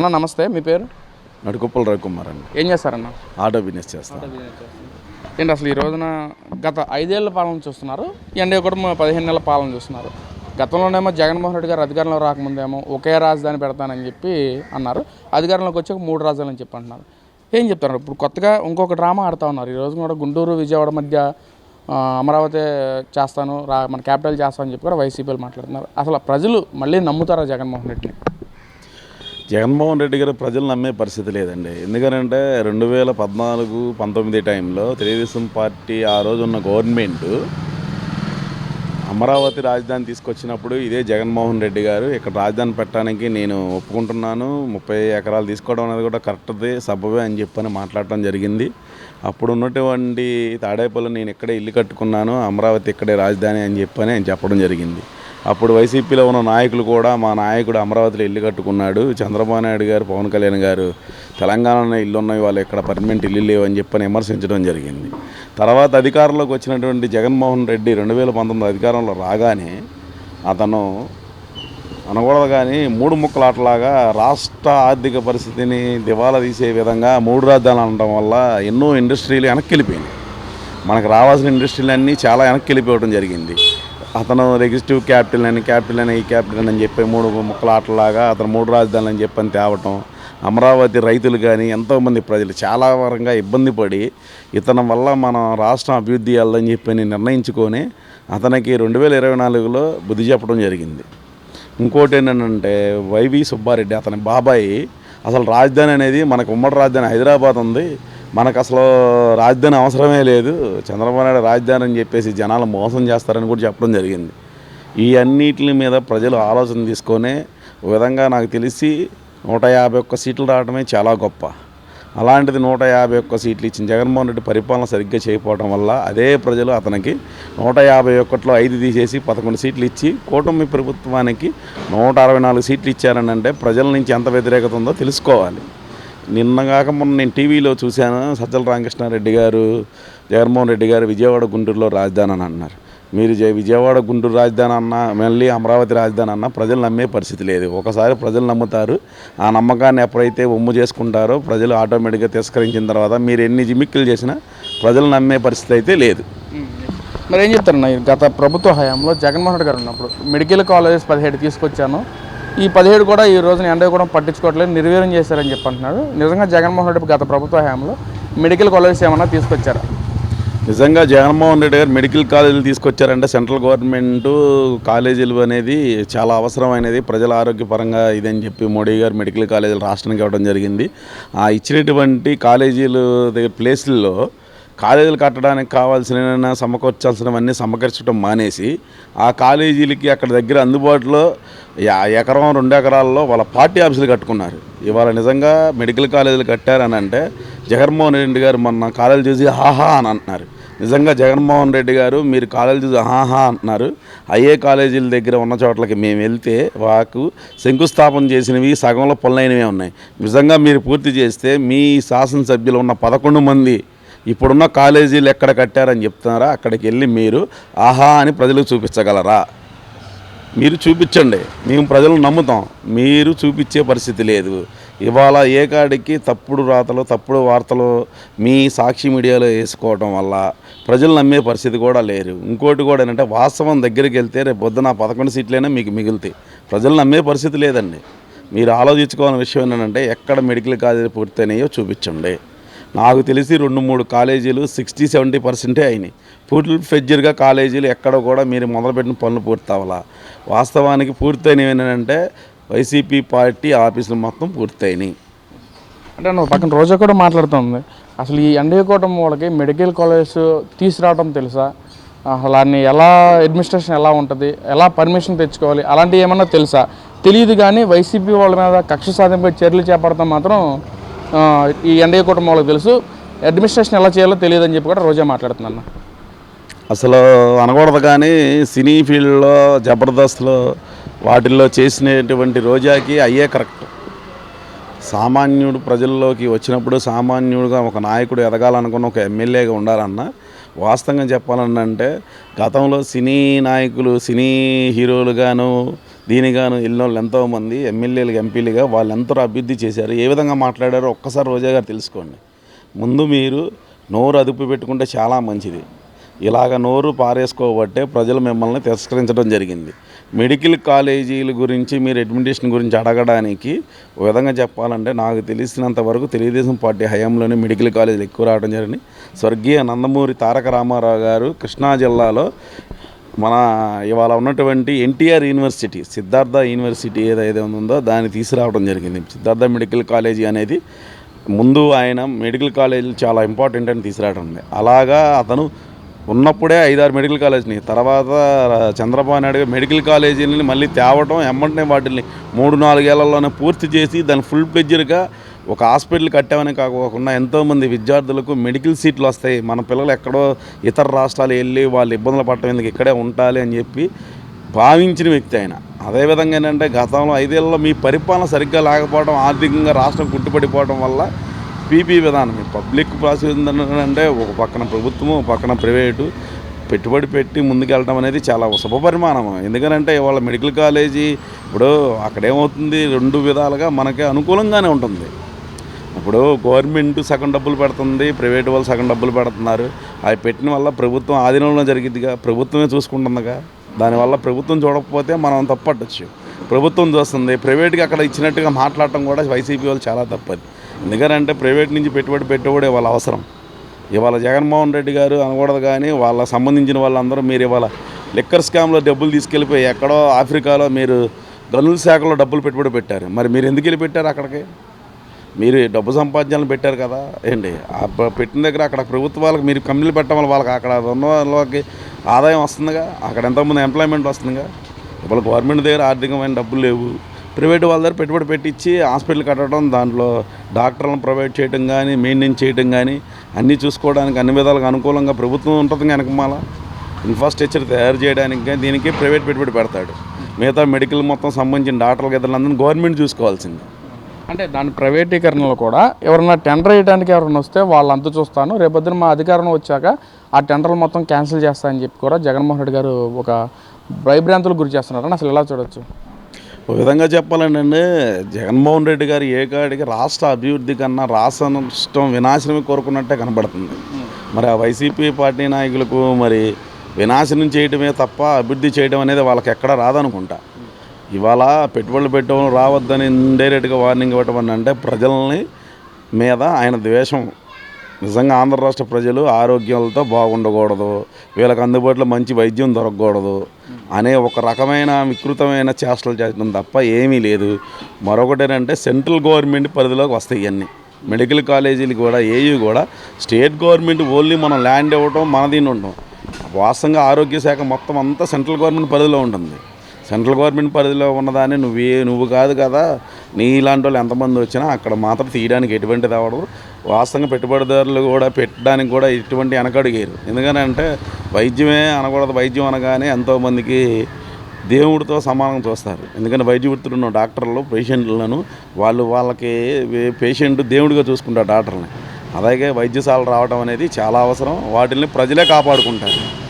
అన్న నమస్తే మీ పేరు? నడుకుప్పల రవికుమార్ అండి. ఏం చేస్తారన్న? ఆటో బిజినెస్ చేస్తాను ఏంటి అసలు ఈ రోజున గత ఐదేళ్ళ పాలన చూస్తున్నారు ఎన్డీఏ కూడా పదిహేను నెలల పాలన చూస్తున్నారు. గతంలోనేమో జగన్మోహన్ రెడ్డి గారు అధికారంలో రాకముందేమో ఒకే రాజధాని పెడతానని చెప్పి అన్నారు. అధికారంలోకి వచ్చి ఒక మూడు రాజధానులు అని చెప్పి అంటున్నారు. ఏం చెప్తారు? ఇప్పుడు కొత్తగా ఇంకొక డ్రామా ఆడుతూ ఉన్నారు. ఈ రోజు కూడా గుంటూరు విజయవాడ మధ్య అమరావతి చేస్తాను రా మన క్యాపిటల్ చేస్తానని చెప్పి కూడా వైసీపీలు మాట్లాడుతున్నారు. అసలు ప్రజలు మళ్ళీ నమ్ముతారా జగన్మోహన్ రెడ్డిని? జగన్మోహన్ రెడ్డి గారు ప్రజలు నమ్మే పరిస్థితి లేదండి. ఎందుకంటే రెండు వేల పద్నాలుగు పంతొమ్మిది టైంలో తెలుగుదేశం పార్టీ ఆ రోజు ఉన్న గవర్నమెంట్ అమరావతి రాజధాని తీసుకొచ్చినప్పుడు ఇదే జగన్మోహన్ రెడ్డి గారు ఇక్కడ రాజధాని పెట్టడానికి నేను ఒప్పుకుంటున్నాను. ముప్పై ఎకరాలు తీసుకోవడం అనేది కూడా కరెక్ట్దే సబబే అని చెప్పని మాట్లాడటం జరిగింది. అప్పుడు ఉన్నటువంటి తాడేపల్లి నేను ఇక్కడే ఇల్లు కట్టుకున్నాను అమరావతి ఇక్కడే రాజధాని అని చెప్పని ఆయన చెప్పడం జరిగింది. అప్పుడు వైసీపీలో ఉన్న నాయకులు కూడా మా నాయకుడు అమరావతిలో ఇల్లు కట్టుకున్నాడు. చంద్రబాబు నాయుడు గారు పవన్ కళ్యాణ్ గారు తెలంగాణలో ఇల్లు ఉన్నాయి వాళ్ళు ఇక్కడ పర్మనెంట్ ఇల్లు లేవు అని చెప్పని విమర్శించడం జరిగింది. తర్వాత అధికారంలోకి వచ్చినటువంటి జగన్మోహన్ రెడ్డి రెండు వేల పంతొమ్మిది అధికారంలో రాగానే అతను అనకూడదు కానీ మూడు ముక్కలాటలాగా రాష్ట్ర ఆర్థిక పరిస్థితిని దివాలా తీసే విధంగా మూడు రాజధానులు అనడం వల్ల ఎన్నో ఇండస్ట్రీలు వెనక్కి వెళ్ళిపోయినాయి. మనకు రావాల్సిన ఇండస్ట్రీలు అన్నీ చాలా వెనక్కి వెళ్ళిపోవడం జరిగింది. అతను రెగిస్టివ్ క్యాపిటల్ అని క్యాపిటల్ అని ఈ క్యాపిటల్ అని చెప్పి మూడు ముక్కల ఆటలాగా అతను మూడు రాజధానులు అని చెప్పని తేవటం అమరావతి రైతులు కానీ ఎంతోమంది ప్రజలు చాలా వరంగా ఇబ్బంది పడి ఇతని వల్ల మనం రాష్ట్రం అభివృద్ధి చేయాలని చెప్పి నిర్ణయించుకొని అతనికి రెండు వేల ఇరవై నాలుగులో బుద్ధి చెప్పడం జరిగింది. ఇంకోటి ఏంటంటే వైవి సుబ్బారెడ్డి అతని బాబాయి అసలు రాజధాని అనేది మనకు ఉమ్మడి రాజధాని హైదరాబాద్ ఉంది. మనకు అసలు రాజధాని అవసరమే లేదు. చంద్రబాబు నాయుడు రాజధాని అని చెప్పేసి జనాలు మోసం చేస్తారని కూడా చెప్పడం జరిగింది. ఈ అన్నిటి మీద ప్రజలు ఆలోచన తీసుకొని విధంగా నాకు తెలిసి నూట యాభై ఒక్క సీట్లు రావడమే చాలా గొప్ప. అలాంటిది నూట యాభై ఒక్క సీట్లు ఇచ్చిన జగన్మోహన్ రెడ్డి పరిపాలన సరిగ్గా చేయకపోవడం వల్ల అదే ప్రజలు అతనికి నూట యాభై ఒక్కట్లో ఐదు తీసేసి పదకొండు సీట్లు ఇచ్చి కూటమి ప్రభుత్వానికి నూట అరవై నాలుగు సీట్లు ఇచ్చారని అంటే ప్రజల నుంచి ఎంత వ్యతిరేకత ఉందో తెలుసుకోవాలి. నిన్నగాక మొన్న నేను టీవీలో చూశాను సజ్జల రామకృష్ణారెడ్డి గారు జగన్మోహన్ రెడ్డి గారు విజయవాడ గుంటూరులో రాజధాని అని అన్నారు. మీరు విజయవాడ గుంటూరు రాజధాని అన్న మళ్ళీ అమరావతి రాజధాని అన్న ప్రజలు నమ్మే పరిస్థితి లేదు. ఒకసారి ప్రజలు నమ్ముతారు. ఆ నమ్మకాన్ని ఎప్పుడైతే ఒమ్ము చేసుకుంటారో ప్రజలు ఆటోమేటిక్గా తిరస్కరించిన తర్వాత మీరు ఎన్ని జిమ్మిక్కులు చేసినా ప్రజలు నమ్మే పరిస్థితి అయితే లేదు. మరి ఏం చెప్తారన్న గత ప్రభుత్వ హయాంలో జగన్మోహన్ రెడ్డి గారు ఉన్నప్పుడు మెడికల్ కాలేజెస్ పదిహేడు తీసుకొచ్చాను. ఈ పదిహేడు కూడా ఈ రోజున ఎండ కూడా పట్టించుకోవట్లేదు నిర్వీర్యం చేశారని చెప్పి అంటున్నాడు నిజంగా జగన్మోహన్ రెడ్డి గత ప్రభుత్వ హయాంలో మెడికల్ కాలేజెస్ ఏమన్నా తీసుకొచ్చారా? నిజంగా జగన్మోహన్ రెడ్డి గారు మెడికల్ కాలేజీలు తీసుకొచ్చారంటే సెంట్రల్ గవర్నమెంట్ కాలేజీలు అనేది చాలా అవసరమైనది ప్రజల ఆరోగ్యపరంగా ఇదని చెప్పి మోడీ గారు మెడికల్ కాలేజీలు రాష్ట్రానికి ఇవ్వడం జరిగింది. ఆ ఇచ్చినటువంటి కాలేజీలు దగ్గర ప్లేసుల్లో కాలేజీలు కట్టడానికి కావాల్సిన సమకూర్చాల్సినవన్నీ సమకూర్చడం మానేసి ఆ కాలేజీలకి అక్కడ దగ్గర అందుబాటులో యా- ఎకరం రెండు ఎకరాల్లో వాళ్ళ పార్టీ ఆఫీసులు కట్టుకున్నారు. ఇవాళ నిజంగా మెడికల్ కాలేజీలు కట్టారని అంటే జగన్మోహన్ రెడ్డి గారు మొన్న కాలేజీ చూసి హాహా అని అంటున్నారు. నిజంగా జగన్మోహన్ రెడ్డి గారు మీరు కాలేజీ చూసి హాహా అంటున్నారు. అయ్యే కాలేజీల దగ్గర ఉన్న చోట్లకి మేము వెళ్తే వాకు శంకుస్థాపన చేసినవి సగంలో పనులైనవే ఉన్నాయి. నిజంగా మీరు పూర్తి చేస్తే మీ శాసనసభ్యులు ఉన్న పదకొండు మంది ఇప్పుడున్న కాలేజీలు ఎక్కడ కట్టారని చెప్తున్నారా? అక్కడికి వెళ్ళి మీరు ఆహా అని ప్రజలకు చూపించగలరా? మీరు చూపించండి. మేము ప్రజలు నమ్ముతాం. మీరు చూపించే పరిస్థితి లేదు. ఇవాళ ఏ కాడికి తప్పుడు రాతలు తప్పుడు వార్తలు మీ సాక్షి మీడియాలో వేసుకోవడం వల్ల ప్రజలు నమ్మే పరిస్థితి కూడా లేరు ఇంకోటి కూడా ఏంటంటే వాస్తవం దగ్గరికి వెళ్తే రేపు పొద్దున పదకొండు సీట్లైనా మీకు మిగులుతాయి. ప్రజలు నమ్మే పరిస్థితి లేదండి. మీరు ఆలోచించుకోవాల్సిన విషయం ఏంటంటే ఎక్కడ మెడికల్ కాలేజీలు పూర్తయినాయో చూపించండి. నాకు తెలిసి రెండు మూడు కాలేజీలు సిక్స్టీ సెవెంటీ పర్సెంటే అయినాయి. ఫుల్ ఫెడ్జర్గా కాలేజీలు ఎక్కడ కూడా మీరు మొదలుపెట్టిన పనులు పూర్తి వాస్తవానికి పూర్తయినవి ఏంటంటే వైసీపీ పార్టీ ఆఫీసులు మొత్తం పూర్తయినాయి. అంటే నువ్వు పక్కన రోజా కూడా మాట్లాడుతుంది. అసలు ఈ ఎన్డీఏ కూటమి వాళ్ళకి మెడికల్ కాలేజ్ తీసుకురావడం తెలుసా? అసలు దాన్ని ఎలా అడ్మినిస్ట్రేషన్ ఎలా ఉంటుంది? ఎలా పర్మిషన్ తెచ్చుకోవాలి? అలాంటివి ఏమన్నా తెలుసా? తెలియదు కానీ వైసీపీ వాళ్ళ మీద కక్ష సాధింపై చర్యలు చేపడతాం మాత్రం ఈ ఎన్డీఏ కూటమి వాళ్ళకి తెలుసు. అడ్మినిస్ట్రేషన్ ఎలా చేయాలో తెలియదు అని చెప్పి కూడా రోజా మాట్లాడుతున్నాను అసలు అనకూడదు కానీ సినీ ఫీల్డ్లో జబర్దస్త్లో వాటిల్లో చేసినటువంటి రోజాకి అయ్యే కరెక్ట్. సామాన్యుడు ప్రజల్లోకి వచ్చినప్పుడు సామాన్యుడుగా ఒక నాయకుడు ఎదగాలనుకున్న ఒక ఎమ్మెల్యేగా ఉండాలన్నా వాస్తవంగా చెప్పాలనంటే గతంలో సినీ నాయకులు సినీ హీరోలుగాను దీనిగాను వెళ్ళిన వాళ్ళు ఎంతోమంది ఎమ్మెల్యేలు ఎంపీలుగా వాళ్ళు ఎంతో అభివృద్ధి చేశారు. ఏ విధంగా మాట్లాడారో ఒక్కసారి రోజా గారు తెలుసుకోండి. ముందు మీరు నోరు అదుపు పెట్టుకుంటే చాలా మంచిది. ఇలాగ నోరు పారేసుకోబట్టే ప్రజలు మిమ్మల్ని తిరస్కరించడం జరిగింది. మెడికల్ కాలేజీల గురించి మీరు అడ్మినిస్ట్రేషన్ గురించి అడగడానికి ఒక విధంగా చెప్పాలంటే నాకు తెలిసినంత వరకు తెలుగుదేశం పార్టీ హయాంలోనే మెడికల్ కాలేజీలు ఎక్కువ రావడం జరిగింది. స్వర్గీయ నందమూరి తారక రామారావు గారు కృష్ణా జిల్లాలో మన ఇవాళ ఉన్నటువంటి ఎన్టీఆర్ యూనివర్సిటీ సిద్ధార్థ యూనివర్సిటీ ఏదైతే ఉందో దాన్ని తీసుకురావడం జరిగింది. సిద్ధార్థ మెడికల్ కాలేజీ అనేది ముందు ఆయన మెడికల్ కాలేజీలు చాలా ఇంపార్టెంట్ అని తీసుకురావడం ఉంది. అలాగా అతను ఉన్నప్పుడే ఐదారు మెడికల్ కాలేజీని తర్వాత చంద్రబాబు నాయుడు మెడికల్ కాలేజీని మళ్ళీ తేవటం ఎమ్మంటనే వాటిని మూడు నాలుగేళ్ళలోనే పూర్తి చేసి దాన్ని ఫుల్ ప్లెడ్జర్గా ఒక హాస్పిటల్ కట్టామని కాకుండా ఎంతోమంది విద్యార్థులకు మెడికల్ సీట్లు వస్తాయి. మన పిల్లలు ఎక్కడో ఇతర రాష్ట్రాలు వెళ్ళి వాళ్ళు ఇబ్బందులు పడటం ఎందుకు? ఇక్కడే ఉండాలి అని చెప్పి భావించిన వ్యక్తి ఆయన. అదేవిధంగా ఏంటంటే గతంలో ఐదేళ్ళలో మీ పరిపాలన సరిగ్గా లేకపోవడం ఆర్థికంగా రాష్ట్రం కుట్టుపడిపోవడం వల్ల పీపీ విధానం పబ్లిక్ ప్రాసిక్యూషన్ అంటే ఒక పక్కన ప్రభుత్వము ఒక పక్కన ప్రైవేటు పెట్టుబడి పెట్టి ముందుకెళ్ళడం అనేది చాలా శుభపరిమాణం ఎందుకంటే ఇవాళ మెడికల్ కాలేజీ ఇప్పుడు అక్కడేమవుతుంది? రెండు విధాలుగా మనకి అనుకూలంగానే ఉంటుంది. ఇప్పుడు గవర్నమెంట్ సగం డబ్బులు పెడుతుంది ప్రైవేట్ వాళ్ళు సగం డబ్బులు పెడుతున్నారు. అవి పెట్టిన వల్ల ప్రభుత్వం ఆధీనంలో జరిగిద్దిగా ప్రభుత్వమే చూసుకుంటుందిగా. దానివల్ల ప్రభుత్వం చూడకపోతే మనం తప్పట్టచ్చు ప్రభుత్వం చూస్తుంది ప్రైవేట్గా అక్కడ ఇచ్చినట్టుగా మాట్లాడటం కూడా వైసీపీ వాళ్ళు చాలా తప్పది ఎందుకంటే ప్రైవేట్ నుంచి పెట్టుబడి పెట్టుబడి వాళ్ళ అవసరం. ఇవాళ జగన్మోహన్ రెడ్డి గారు అనకూడదు కానీ వాళ్ళ సంబంధించిన వాళ్ళందరూ మీరు ఇవాళ లిక్కర్ స్కామ్లో డబ్బులు తీసుకెళ్ళిపోయి ఎక్కడో ఆఫ్రికాలో మీరు గనుల శాఖలో డబ్బులు పెట్టుబడి పెట్టారు. మరి మీరు ఎందుకు వెళ్ళి పెట్టారు అక్కడికి? మీరు డబ్బు సంపాదనలు పెట్టారు కదా ఏంటి? ఆ పెట్టిన దగ్గర అక్కడ ప్రభుత్వాలకు మీరు కంపెనీలు పెట్టడం వల్ల వాళ్ళకి అక్కడ ఉన్న వాళ్ళకి ఆదాయం వస్తుందిగా? అక్కడ ఎంతమంది ఎంప్లాయ్మెంట్ వస్తుందిగా? ఇప్పుడు గవర్నమెంట్ దగ్గర ఆర్థికమైన డబ్బులు లేవు. ప్రైవేట్ వాళ్ళ దగ్గర పెట్టుబడి పెట్టించి హాస్పిటల్ కట్టడం దాంట్లో డాక్టర్లను ప్రొవైడ్ చేయడం కానీ మెయింటైన్ చేయడం కానీ అన్నీ చూసుకోవడానికి అన్ని విధాలుగా అనుకూలంగా ప్రభుత్వం ఉంటుంది వెనకమాల ఇన్ఫ్రాస్ట్రక్చర్ తయారు చేయడానికి కానీ దీనికి ప్రైవేట్ పెట్టుబడి పెడతాడు. మిగతా మెడికల్ మొత్తం సంబంధించిన డాక్టర్లు ఇద్దరులందరినీ గవర్నమెంట్ చూసుకోవాల్సింది. అంటే దాని ప్రైవేటీకరణలో కూడా ఎవరైనా టెండర్ వేయడానికి ఎవరైనా వస్తే వాళ్ళు అంత చూస్తాను రేపొద్దున మా అధికారం వచ్చాక ఆ టెండర్లు మొత్తం క్యాన్సిల్ చేస్తా అని చెప్పి కూడా జగన్మోహన్ రెడ్డి గారు ఒక భయభ్రాంతులకు గురి చేస్తున్నారని అసలు ఎలా చూడొచ్చు? ఒక విధంగా చెప్పాలంటే జగన్మోహన్ రెడ్డి గారు ఏ కాడికి రాష్ట్ర అభివృద్ధి కన్నా రాష్ట్ర నష్టం వినాశనమే కోరుకున్నట్టే కనబడుతుంది. మరి ఆ వైసీపీ పార్టీ నాయకులకు మరి వినాశనం చేయడమే తప్ప అభివృద్ధి చేయడం అనేది వాళ్ళకి ఎక్కడ రాదనుకుంటా. ఇవాళ పెట్టుబడులు పెట్టడం రావద్దని ఇండైరెక్ట్గా వార్నింగ్ ఇవ్వటం అని అంటే ప్రజల్ని మీద ఆయన ద్వేషం. నిజంగా ఆంధ్ర రాష్ట్ర ప్రజలు ఆరోగ్యాలతో బాగుండకూడదు. వీళ్ళకి అందుబాటులో మంచి వైద్యం దొరకకూడదు అనే ఒక రకమైన వికృతమైన చేష్టలు చేయడం తప్ప ఏమీ లేదు. మరొకటి ఏంటంటే సెంట్రల్ గవర్నమెంట్ పరిధిలోకి వస్తాయి ఇవన్నీ. మెడికల్ కాలేజీలు కూడా ఏవి కూడా స్టేట్ గవర్నమెంట్ ఓన్లీ మనం ల్యాండ్ ఇవ్వటం మన దీన్ని ఉండటం వాస్తవంగా ఆరోగ్య శాఖ మొత్తం అంతా సెంట్రల్ గవర్నమెంట్ పరిధిలో ఉంటుంది. సెంట్రల్ గవర్నమెంట్ పరిధిలో ఉన్నదాన్ని నువ్వే నువ్వు కాదు కదా. నీ ఇలాంటి వాళ్ళు ఎంతమంది వచ్చినా అక్కడ మాత్రం తీయడానికి ఎటువంటిది అవ్వదు వాస్తవంగా పెట్టుబడిదారులు కూడా పెట్టడానికి కూడా ఎటువంటి వెనకడిగారు ఎందుకంటే వైద్యమే అనకూడదు వైద్యం అనగానే ఎంతోమందికి దేవుడితో సమానం చూస్తారు. ఎందుకంటే వైద్య వృత్తులు ఉన్న డాక్టర్లు పేషెంట్లను వాళ్ళు వాళ్ళకి పేషెంట్ దేవుడిగా చూసుకుంటారు డాక్టర్ని అలాగే వైద్యశాల రావడం అనేది చాలా అవసరం. వాటిని ప్రజలే కాపాడుకుంటారు.